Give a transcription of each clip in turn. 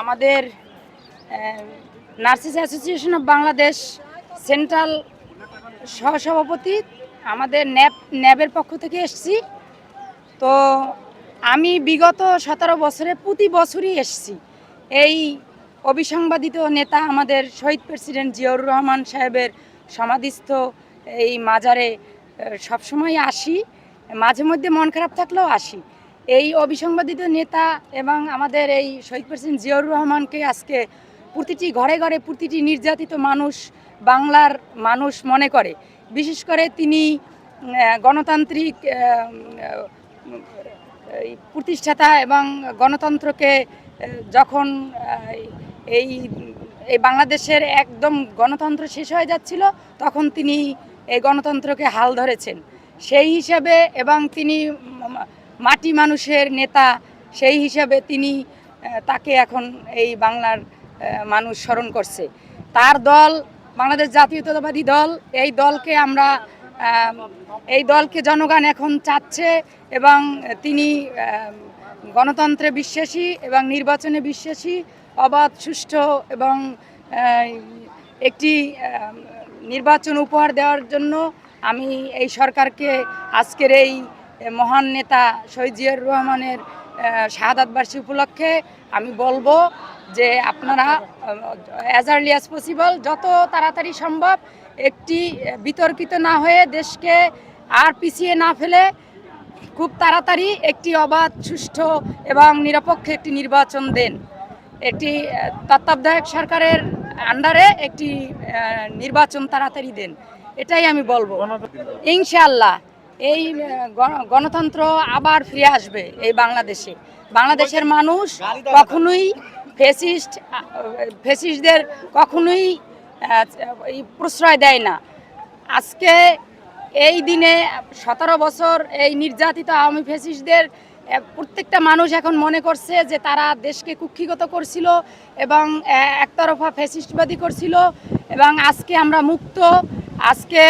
আমাদের nurses association of Bangladesh central সহসভাপতি আমাদের ন্যাব, ন্যাবের পক্ষ থেকে এসছি। তো আমি বিগত সতেরো বছরে প্রতি বছরই এসছি। এই অবিসংবাদিত নেতা আমাদের শহীদ প্রেসিডেন্ট জিয়াউর রহমান সাহেবের সমাধিস্থ এই মাজারে সবসময় আসি। মাঝে মধ্যে মন খারাপ থাকলেও আসি। এই অবিসংবাদিত নেতা এবং আমাদের এই শহীদ প্রেসিডেন্ট জিয়াউর রহমানকে আজকে প্রতিটি ঘরে ঘরে প্রতিটি নির্যাতিত মানুষ, বাংলার মানুষ মনে করে। বিশেষ করে তিনি গণতান্ত্রিক প্রতিষ্ঠাতা এবং গণতন্ত্রকে যখন এই এই বাংলাদেশের একদম গণতন্ত্র শেষ হয়ে যাচ্ছিল, তখন তিনি এই গণতন্ত্রকে হাল ধরেছেন। সেই হিসাবে এবং তিনি মাটি মানুষের নেতা, সেই হিসাবে তিনি তাকে এখন এই বাংলার মানুষ স্মরণ করছে। তার দল, বাংলাদেশ জাতীয়তাবাদী দল, এই দলকে আমরা এই দলকে জনগণ এখন চাচ্ছে এবং তিনি গণতন্ত্রে বিশ্বাসী এবং নির্বাচনে বিশ্বাসী, অবাধ, সুষ্ঠু এবং একটি নির্বাচন উপহার দেওয়ার জন্য আমি এই সরকারকে আজকের এই মহান নেতা শহীদ জিয়াউর রহমানের শাহাদাত বার্ষিকী উপলক্ষে আমি বলব যে আপনারা অ্যাজ আর্লি অ্যাজ পসিবল যত তাড়াতাড়ি সম্ভব একটি বিতর্কিত না হয়ে দেশকে আর পিছিয়ে না ফেলে খুব তাড়াতাড়ি একটি অবাধ সুষ্ঠু এবং নিরপেক্ষ একটি নির্বাচন দেন। একটি তত্ত্বাবধায়ক সরকারের আন্ডারে একটি নির্বাচন তাড়াতাড়ি দেন। এটাই আমি বলব। ইনশাআল্লাহ। এই গণ- গণতন্ত্র আবার ফিরে আসবে এই বাংলাদেশে। বাংলাদেশের মানুষ কখনোই ফেসিস্ট ফেসিস্টদের কখনোই প্রশ্রয় দেয় না। আজকে এই দিনে সতেরো বছর এই নির্যাতিত আওয়ামী ফেসিস্টদের প্রত্যেকটা মানুষ এখন মনে করছে যে তারা দেশকে কুক্ষিগত করছিল এবং একতরফা ফেসিস্টবাদী করছিল এবং আজকে আমরা মুক্ত আজকে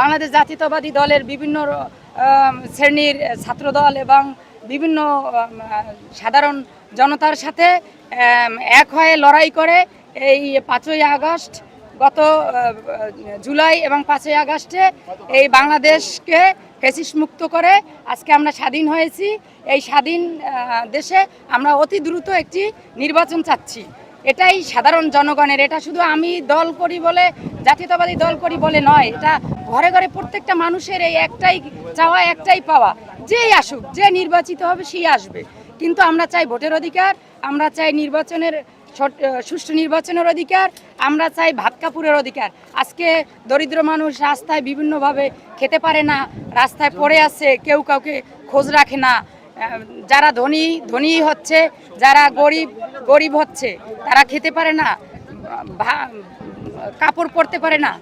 বাংলাদেশ জাতীয়তাবাদী দলের বিভিন্ন শ্রেণির ছাত্রদল এবং বিভিন্ন সাধারণ জনতার সাথে এক হয়ে লড়াই করে এই পাঁচই আগস্ট, গত জুলাই এবং পাঁচই আগস্টে এই বাংলাদেশকে ফেসিস মুক্ত করে আজকে আমরা স্বাধীন হয়েছি। এই স্বাধীন দেশে আমরা অতি দ্রুত একটি নির্বাচন চাচ্ছি। এটাই সাধারণ জনগণের, এটা শুধু আমি দল করি বলে, জাতীয়তাবাদী দল করি বলে নয়, এটা ঘরে ঘরে প্রত্যেকটা মানুষের এই একটাই চাওয়া, একটাই পাওয়া। যেই আসুক, যে নির্বাচিত হবে সেই আসবে। কিন্তু আমরা চাই ভোটের অধিকার, আমরা চাই নির্বাচনের সুষ্ঠু নির্বাচনের অধিকার, আমরা চাই ভাত কাপড়ের অধিকার। আজকে দরিদ্র মানুষ রাস্তায় বিভিন্নভাবে খেতে পারে না, রাস্তায় পড়ে আছে, কেউ কাউকে খোঁজ রাখে না। যারা ধনী ধনী হচ্ছে, যারা গরিব গরিব হচ্ছে, তারা খেতে পারে না কাপড় পরতে পারে না।